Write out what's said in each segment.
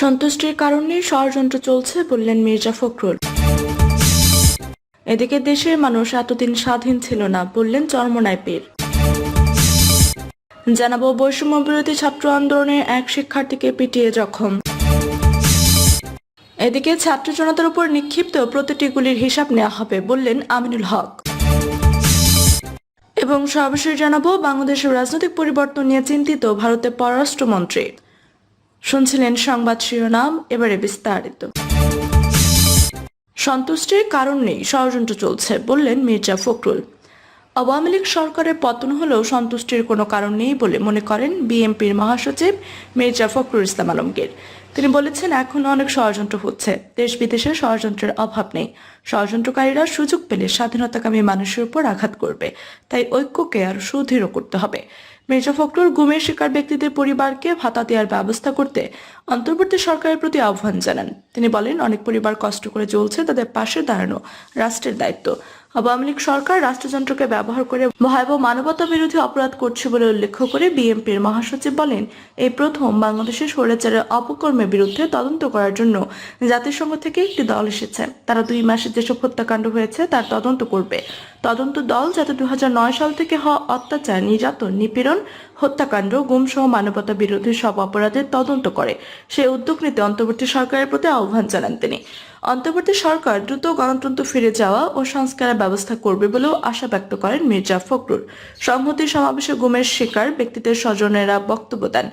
সন্তুষ্টির কারণে ষড়যন্ত্র চলছে, বললেন মির্জা ফখরুল। এদিকে দেশের মানুষ এতদিন স্বাধীন ছিল না, বললেন চরমনায় পীর। জানাব বৈষম্য বিরোধী ছাত্র আন্দোলনের এক শিক্ষার্থীকে পিটিয়ে জখম। এদিকে ছাত্র জনতার উপর নিক্ষিপ্ত প্রতিটি গুলির হিসাব নেওয়া হবে, বললেন আমিনুল হক। এবং সর্বশেষ জানাব, বাংলাদেশের রাজনৈতিক পরিবর্তন নিয়ে চিন্তিত ভারতের পররাষ্ট্রমন্ত্রী। শুনছিলেন সংবাদ শিরোনাম, এবারে বিস্তারিত। সন্তুষ্টির কারণ নেই, ষড়যন্ত্র চলছে, বললেন মির্জা ফখরুল। আওয়ামী লীগ সরকারের পতন হলেও সন্তুষ্টির কোনো কারণ নেই বলে মনে করেন বিএনপির মহাসচিব মির্জা ফখরুল ইসলাম আলমগীর। তিনি বলেছেন, এখনও অনেক ষড়যন্ত্র হচ্ছে দেশ বিদেশে ষড়যন্ত্রের অভাব নেই। ষড়যন্ত্রকারীরা সুযোগ পেলে স্বাধীনতাকামী মানুষের উপর আঘাত করবে, তাই ঐক্যকে আরও সুদৃঢ় করতে হবে। মির্জা ফখরুল গুমের শিকার ব্যক্তিদের পরিবারকে ভাতা দেওয়ার ব্যবস্থা করতে অন্তর্বর্তী সরকারের প্রতি আহ্বান জানান। তিনি বলেন, অনেক পরিবার কষ্ট করে চলছে, তাদের পাশে দাঁড়ানো রাষ্ট্রের দায়িত্ব। আওয়ামী লীগ সরকার রাষ্ট্রযন্ত্রকে ব্যবহার করে ভয়াবহ মানবতা বিরোধী অপরাধ করছে বলে উল্লেখ করে বিএনপির মহাসচিব বলেন, এই প্রথম বাংলাদেশের স্বৈরাচারের অপকর্মের বিরুদ্ধে তদন্ত করার জন্য জাতিসংঘ থেকে একটি দল এসেছে। তারা দুই মাসে যেসব হত্যাকাণ্ড হয়েছে, তার তদন্ত করবে। তদন্ত দল যাতে দুই হাজার নয় সাল থেকে হওয়া অত্যাচার, নির্যাতন, নিপীড়ন, হত্যাকাণ্ড, গুমসহ মানবতা বিরোধী সব অপরাধের তদন্ত করে। সেই উদ্যোগ নিতে অন্তর্বর্তী সরকারের প্রতি আহ্বান জানান তিনি। অন্তর্বর্তী সরকার দ্রুত গণতন্ত্র ফিরে যাওয়া ও সংস্কারের ব্যবস্থা করবে বলেও আশা ব্যক্ত করেন মির্জা ফখরুল। সংহতি সমাবেশে গুমের শিকার ব্যক্তিদের স্বজনেরা বক্তব্য দেন।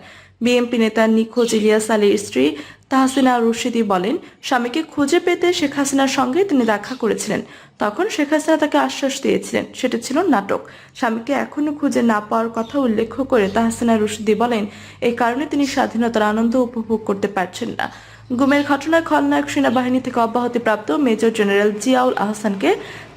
বিএনপি নেতা নিখোঁজ ইলিয়াস আলীর স্ত্রী তাহসিনা রুশিদি বলেন, স্বামীকে খুঁজে পেতে শেখ হাসিনার সঙ্গে তিনি দেখা করেছিলেন। তখন শেখ হাসিনা তাকে আশ্বাস দিয়েছিলেন, সেটা ছিল নাটক। স্বামীকে এখনও খুঁজে না পাওয়ার কথা উল্লেখ করে তাহসিনা রশিদি বলেন এই কারণে তিনি স্বাধীনতার আনন্দ উপভোগ করতে পারছেন না। গুমের ঘটনায় খলনায়ক সেনাবাহিনী থেকে অব্যাহতিপ্রাপ্ত মেজর জেনারেল জিয়াউল আহসানকে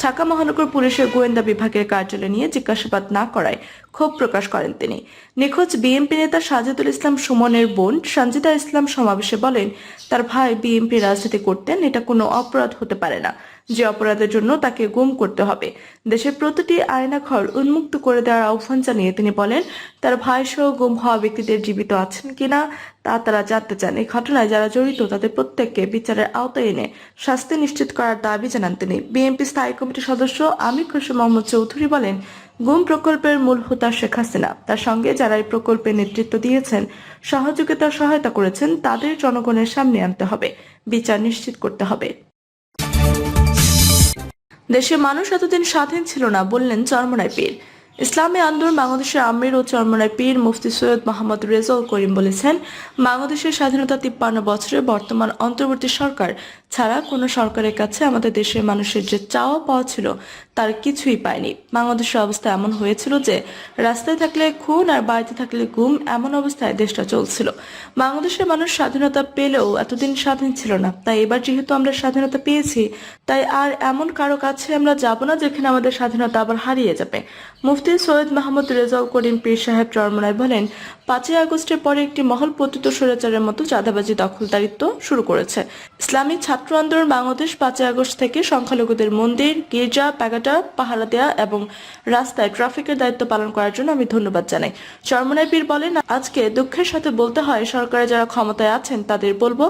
ঢাকা মহানগর পুলিশের গোয়েন্দা বিভাগের কার্যালয়ে নিয়ে জিজ্ঞাসাবাদ না করায় ক্ষোভ প্রকাশ করেন তিনি। নিখোঁজ বিএনপি নেতা সাজিদুল ইসলাম সুমনের বোন সঞ্জিতা ইসলাম সমাবেশে বলেন, তার ভাই বিএনপি রাজনীতি করতেন, এটা কোনো অপরাধ হতে পারে না। যে অপরাধের জন্য তাকে গুম করতে হবে। দেশের প্রতিটি আয়নাঘর উন্মুক্ত করে দেওয়ার আহ্বান জানিয়ে তিনি বলেন, তার ভাই সহ গুম হওয়া ব্যক্তিদের জীবিত আছেন কিনা তা তারা জানতে চান। এই ঘটনায় যারা জড়িত তাদের প্রত্যেককে বিচারের আওতায় এনে শাস্তি নিশ্চিত করার দাবি জানান তিনি। বিএনপি স্থায়ী কমিটির সদস্য আমির খুশি মোহাম্মদ চৌধুরী বলেন, গুম প্রকল্পের মূল হোতা শেখ হাসিনা। তার সঙ্গে যারা এই প্রকল্পে নেতৃত্ব দিয়েছেন, সহযোগিতা সহায়তা করেছেন, তাদের জনগণের সামনে আনতে হবে। বিচার নিশ্চিত করতে হবে। দেশের মানুষ এতদিন স্বাধীন ছিল না, বললেন চরমনায় পীর। ইসলামী আন্দোলন বাংলাদেশের আমির ও চরমনায় পীর মুফতি সৈয়দ মোহাম্মদ রেজাউল করিম বলেছেন, বাংলাদেশের স্বাধীনতা তিপ্পান্ন বছরে বর্তমান অন্তর্বর্তী সরকার ছাড়া কোনো সরকারের কাছে আমাদের দেশের মানুষের যে চাওয়া পাওয়া ছিল, তার কিছুই পায়নি। বাংলাদেশের অবস্থা এমন হয়েছিল যে, রাস্তায় থাকলে খুন আর বাড়িতে থাকলে গুম, এমন অবস্থায় দেশটা চলছিল। বাংলাদেশের মানুষ স্বাধীনতা পেলেও এতদিন স্বাধীন ছিল না। তাই এবার যেহেতু আমরা স্বাধীনতা পেয়েছি, তাই আর এমন কারও কাছে আমরা যাব না যেখানে আমাদের স্বাধীনতা আবার হারিয়ে যাবে। মুফতি সৈয়দ মাহমুদ রেজাউল করিম পীর সাহেব চরমনায় বলেন, পাঁচই আগস্টের পরে একটি মহল পতিত স্বৈরাচারের মতো চাঁদাবাজি দখলদারিত্ব শুরু করেছে। ইসলামিক ছাত্র আন্দোলন বাংলাদেশ পাঁচই আগস্ট থেকে সংখ্যালঘুদের মন্দির, গির্জা, প্যাগাটা, পাহারা দেওয়া এবং রাস্তায় ট্রাফিকের দায়িত্ব পালন করার জন্য আমি ধন্যবাদ জানাই। চরমনায় পীর বলেন, আজকে দুঃখের সাথে বলতে হয়, সরকারে যারা ক্ষমতায় আছেন তাদের বলব,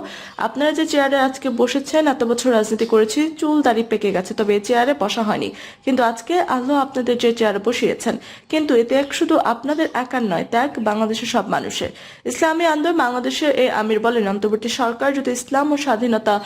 আপনারা যে চেয়ারে আজকে বসেছেন, এত বছর রাজনীতি করেছি, চুল দাড়ি পেকে গেছে, তবে এই চেয়ারে বসা হয়নি। কিন্তু আজকে আল্লাহ আপনাদের যে চেয়ারে বসিয়েছেন, কিন্তু এতে এক শুধু আপনাদের একার নয় ত্যাগ বাংলাদেশের সব মানুষের। ইসলামী আন্দোলন বাংলাদেশের এই আমির বলেন, অন্তর্বর্তী সরকার যদি ইসলাম ও স্বাধীনতা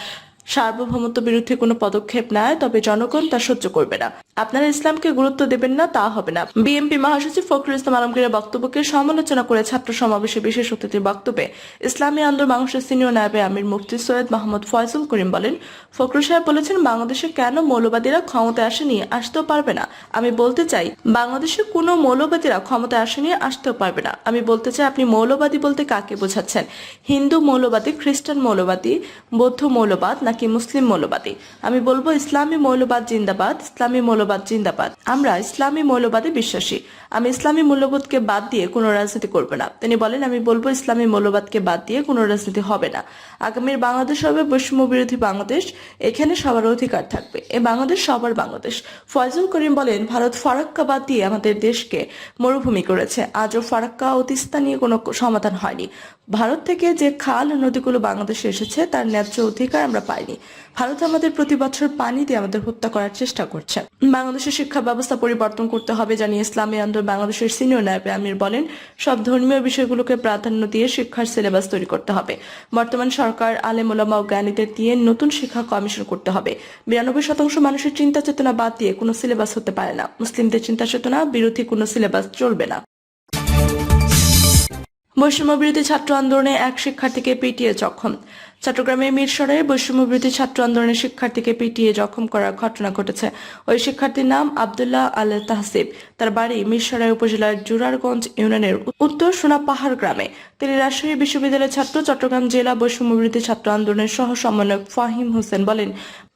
সার্বভৌমত্ব বিরুদ্ধে কোনো পদক্ষেপ নেয়, তবে জনগণ তা সহ্য করবে না। আপনারা ইসলামকে গুরুত্ব দেবেন না, তা হবে না। বিএনপি মহাসচিব ফখরুল ইসলাম আলমগীরের বক্তব্যকে সমালোচনা করে ছাত্র সমাবেশে বিশেষ অতিথির বক্তব্যে ইসলামী আন্দোলন বাংলাদেশের সিনিয়র নায়বে আমির মুফতি সৈয়দ মাহমুদ ফয়জুল করিম বলেন, ফখরুল সাহেব বলেছেন, বাংলাদেশে কেন মৌলবাদীরা ক্ষমতায় আসেনি, আসতেও পারবে না। আমি বলতে চাই, বাংলাদেশে কোনো মৌলবাদীরা ক্ষমতায় আসেনি, আসতেও পারবে না। আমি বলতে চাই, আপনি মৌলবাদী বলতে কাকে বোঝাচ্ছেন? হিন্দু মৌলবাদী, খ্রিস্টান মৌলবাদী, বৌদ্ধ মৌলবাদ নাকি মুসলিম মৌলবাদী? আমি বলব ইসলামী মৌলবাদ জিন্দাবাদ, ইসলামী মৌলবাদ জিন্দাবাদ। আমরা ইসলামী মৌলবাদে বিশ্বাসী। আমি ইসলামী মূল্যবোধকে বাদ দিয়ে কোনো রাজনীতি করব না। তিনি বলেন, আমি বলব ইসলামী মৌলবাদকে বাদ দিয়ে কোনো রাজনীতি হবে না। আগামীর বাংলাদেশ হবে বৈষম্য বিরোধী বাংলাদেশ। এখানে সবার অধিকার থাকবে। এ বাংলাদেশ সবার বাংলাদেশ। ফয়জুল করিম বলেন, ভারত ফারাক্কা বাদ দিয়ে আমাদের দেশকে মরুভূমি করেছে। আজও ফারাক্কা ও তিস্তা নিয়ে কোনো সমাধান হয়নি। ভারত থেকে যে খাল নদীগুলো বাংলাদেশে এসেছে, তার ন্যায্য অধিকার আমরা পাইনি ভারত আমাদের প্রতি বছর পানি দিয়ে আমাদের হত্যা করার চেষ্টা করছে। বাংলাদেশের শিক্ষা ব্যবস্থা পরিবর্তন করতে হবে জানিয়ে ইসলামী আন্দোলন বাংলাদেশের সিনিয়র নায়ব আমির বলেন, সব ধর্মীয় বিষয়গুলোকে প্রাধান্য দিয়ে শিক্ষার সিলেবাস তৈরি করতে হবে। বর্তমান সরকার আলেম ওলামা ও জ্ঞানীদের দিয়ে নতুন শিক্ষা কমিশন করতে হবে। বিরানব্বই শতাংশ মানুষের চিন্তা চেতনা বাদ দিয়ে কোনো সিলেবাস হতে পারে না। মুসলিমদের চিন্তা চেতনা বিরোধী কোনো সিলেবাস চলবে না। বৈষম্য বিরোধী ছাত্র আন্দোলনে এক শিক্ষার্থীকে পিটিয়ে জখম। চট্টগ্রামের মিরসরে বৈষম্য বিরোধী ছাত্র আন্দোলনের শিক্ষার্থীকে পিটিয়ে জখম করার ঘটনা ঘটেছে। ওই শিক্ষার্থীর নাম আবদুল্লাহ আল তাহসিব তার বাড়ি মিরসরাই উপজেলার জুরারগঞ্জ ইউনিয়নের উত্তর সোনা পাহাড় গ্রামে। তিনি রাজশাহী বিশ্ববিদ্যালয়ের ছাত্র, চট্টগ্রাম জেলা বৈষম্য বিরোধী ছাত্র আন্দোলনের সহ সমন্বয়ক ফাহিম হোসেন বলেন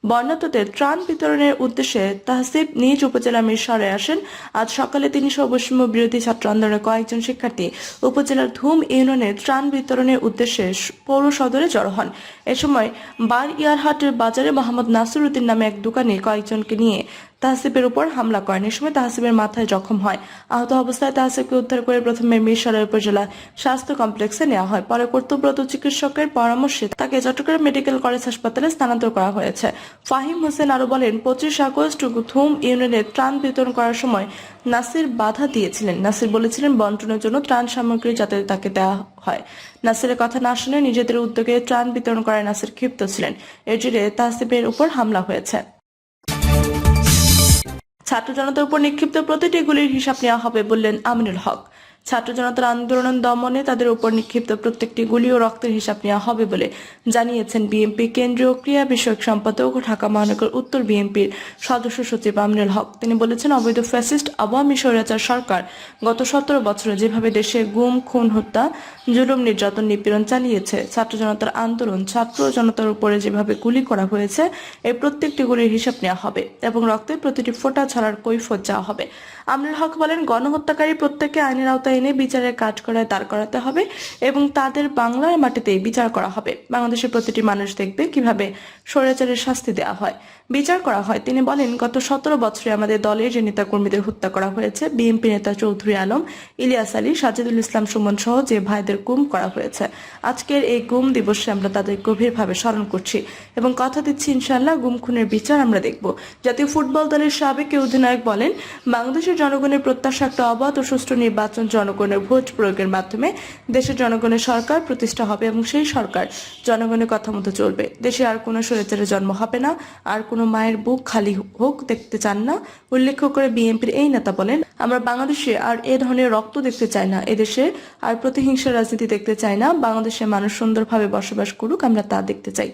বর্ণাতদের ত্রাণ বিতরণের উদ্দেশ্যে তাহসিব নিজ উপজেলা মিরসরে আসেন। আজ সকালে তিনি সহ বৈষম্য বিরোধী ছাত্র আন্দোলনের কয়েকজন শিক্ষার্থী উপজেলার ধুম ইউনিয়নে ত্রাণ বিতরণের উদ্দেশ্যে পৌর সদরে জড়ো হন। এ সময় বার ইয়ারহাটের বাজারে মোহাম্মদ নাসির উদ্দিন নামে এক দোকানে কয়েকজনকে নিয়ে তাহসিবের উপর হামলা করেন। এ সময় তাহসিবের মাথায় জখম হয়। আহত অবস্থায় তাহসিবকে উদ্ধার করে প্রথমে মিরসরাই উপজেলা স্বাস্থ্য কমপ্লেক্সে নেওয়া হয়। পরে কর্তব্যরত চিকিৎসকের পরামর্শে তাকে চট্টগ্রাম মেডিকেল কলেজ হাসপাতালে স্থানান্তর করা হয়েছে। ফাহিম হোসেন আরও বলেন, পঁচিশ আগস্ট থুম ইউনিয়নে ত্রাণ বিতরণ করার সময় নাসির বাধা দিয়েছিলেন। নাসির বলেছিলেন, বন্টনের জন্য ত্রাণ সামগ্রী যাতে তাকে দেওয়া হয়। নাসিরের কথা না শুনে নিজেদের উদ্যোগে ত্রাণ বিতরণ করায় নাসির ক্ষিপ্ত ছিলেন। এর জেরে তাহসিবের উপর হামলা হয়েছে। ছাত্র জনতার উপর নিক্ষিপ্ত প্রতিটি গুলির হিসাব নেওয়া হবে বললেন আমিনুল হক। ছাত্র জনতার আন্দোলন দমনে তাদের উপর নিক্ষিপ্ত প্রত্যেকটি গুলি ও রক্তের হিসাব নেওয়া হবে বলে জানিয়েছেন বিএনপি কেন্দ্রীয় ক্রিয়া বিষয়ক সম্পাদক ও ঢাকা মহানগর উত্তর বিএনপির সদস্য সচিব আমিনুল হক। তিনি বলেছেন, অবৈধ ফ্যাসিস্ট আওয়ামী স্বৈরাচার সরকার গত সতেরো বছরে যেভাবে দেশে গুম, খুন, হত্যা, জুলুম, নির্যাতন, নিপীড়ন চালিয়েছে ছাত্র জনতার আন্দোলন, ছাত্র জনতার উপরে যেভাবে গুলি করা হয়েছে এই প্রত্যেকটি গুলির হিসাব নেওয়া হবে এবং রক্তের প্রতিটি ফোঁটা ছাড়ার কৈফত যাওয়া হবে। আমিনুল হক বলেন, গণহত্যাকারী প্রত্যেকে আইনের আওতায় এনে বিচারের কাজ করায় দাঁড় করাতে হবে এবং তাদের বাংলার মাটিতেই বিচার করা হবে। বাংলাদেশের প্রতিটি মানুষ দেখবে কীভাবে স্বৈরাচারের শাস্তি দেওয়া হয়। বিচার করা হয়। তিনি বলেন, গত সতেরো বছরে আমাদের দলের যে নেতা কর্মীদের হত্যা করা হয়েছে, বিএনপি নেতা চৌধুরী আলম, ইলিয়াস আলী, সাজিদুল ইসলাম সুমন সহ যে ভাইদের গুম করা হয়েছে, আজকের এই গুম দিবসে আমরা তাদের গভীরভাবে স্মরণ করছি এবং কথা দিচ্ছি ইনশাল্লাহ গুম খুনের বিচার আমরা দেখব। জাতীয় ফুটবল দলের সাবেক অধিনায়ক বলেন, বাংলাদেশের জনগণের প্রত্যাশা একটা অবাধ ও সুষ্ঠু নির্বাচন জনগণের ভোট প্রয়োগের মাধ্যমে দেশের জনগণের সরকার প্রতিষ্ঠা হবে এবং সেই সরকার জনগণের কথা মতো চলবে। দেশে আর কোনো স্বৈরাচারের জন্ম হবে না, আর কোনো মায়ের বুক খালি হোক দেখতে চান না। উল্লেখ করে বিএনপির এই নেতা বলেন, আমরা বাংলাদেশে আর এ ধরনের রক্ত দেখতে চাই না। এদেশে আর প্রতিহিংসার রাজনীতি দেখতে চাই না। বাংলাদেশের মানুষ সুন্দরভাবে বসবাস করুক, আমরা তা দেখতে চাই।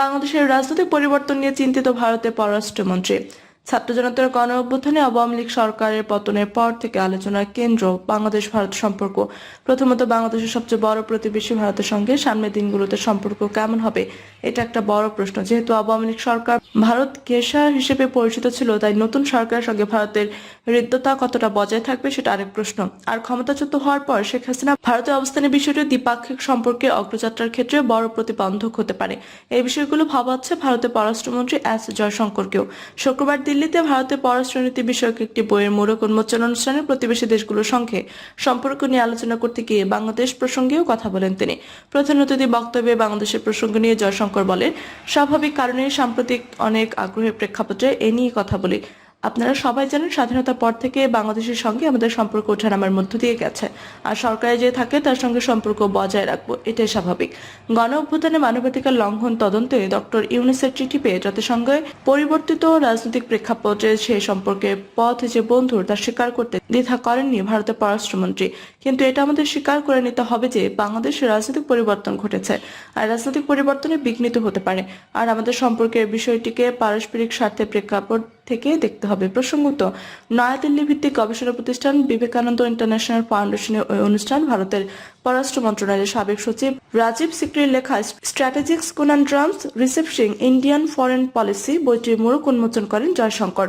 বাংলাদেশের রাজনৈতিক পরিবর্তন নিয়ে চিন্তিত ভারতের পররাষ্ট্রমন্ত্রী ছাত্র জনতার গণ অভ্যুত্থানে আওয়ামী লীগ সরকারের পতনের পর থেকে আলোচনার কেন্দ্র বাংলাদেশ, ভারত সম্পর্ক। প্রথমত বাংলাদেশের সবচেয়ে বড় প্রতিবেশী ভারতের সঙ্গে সামনের দিনগুলোতে সম্পর্ক কেমন হবে? এটা একটা বড় প্রশ্ন। যেহেতু আওয়ামী লীগ সরকার ভারত কেশার হিসেবে পরিচিত ছিল, তাই নতুন সরকারের সঙ্গে ভারতের হৃদ্যতা কতটা বজায় থাকবে সেটা আরেক প্রশ্ন। আর ক্ষমতাচ্যুত হওয়ার পর শেখ হাসিনা ভারতের অবস্থানের বিষয়টি দ্বিপাক্ষিক সম্পর্কে অগ্রযাত্রার ক্ষেত্রে বড় প্রতিবন্ধক হতে পারে। এই বিষয়গুলো ভাবা হচ্ছে ভারতের পররাষ্ট্রমন্ত্রী এস জয়শঙ্করকেও। শুক্রবার দিল্লিতে ভারতের পররাষ্ট্রনীতি বিষয়ক একটি বইয়ের মোড়ক উন্মোচন অনুষ্ঠানে প্রতিবেশী দেশগুলোর সঙ্গে সম্পর্ক নিয়ে আলোচনা করতে গিয়ে বাংলাদেশ প্রসঙ্গেও কথা বলেন তিনি। প্রধান অতিথি বক্তব্যে বাংলাদেশের প্রসঙ্গ নিয়ে জয়শঙ্কর বলেন, স্বাভাবিক কারণে সাম্প্রতিক অনেক আগ্রহের প্রেক্ষাপটে এ নিয়ে কথা বলি। আপনারা সবাই জানেন স্বাধীনতার পর থেকে বাংলাদেশের সঙ্গে আমাদের সম্পর্ক ওঠানামার মধ্য দিয়ে গেছে। আর সরকারে যে থাকে, তার সঙ্গে সম্পর্ক বজায় রাখব, এটাই স্বাভাবিক। গণ অভ্যুত্থানে মানবাধিকার লঙ্ঘন তদন্তে ডক্টর ইউনিসের চিঠি পেয়ে জাতিসংঘে পরিবর্তিত রাজনৈতিক প্রেক্ষাপটে সে সম্পর্কে পথ যে বন্ধুর তা স্বীকার করতে দ্বিধা করেননি ভারতের পররাষ্ট্রমন্ত্রী। কিন্তু এটা আমাদের স্বীকার করে নিতে হবে যে বাংলাদেশের রাজনৈতিক পরিবর্তন ঘটেছে। আর রাজনৈতিক পরিবর্তনে বিঘ্নিত হতে পারে। আর আমাদের সম্পর্কের বিষয়টিকে পারস্পরিক স্বার্থের প্রেক্ষাপট থেকে দেখতে হবে। প্রসঙ্গত নয়াদিল্লি ভিত্তিক গবেষণা প্রতিষ্ঠান বিবেকানন্দ ইন্টারন্যাশনাল ফাউন্ডেশনের ওই অনুষ্ঠান ভারতের পররাষ্ট্র মন্ত্রণালয়ের সাবেক সচিব রাজীব সিকরির লেখা strategic conundrums reshaping Indian foreign policy বইটির মোড়ক উন্মোচন করেন জয়শঙ্কর।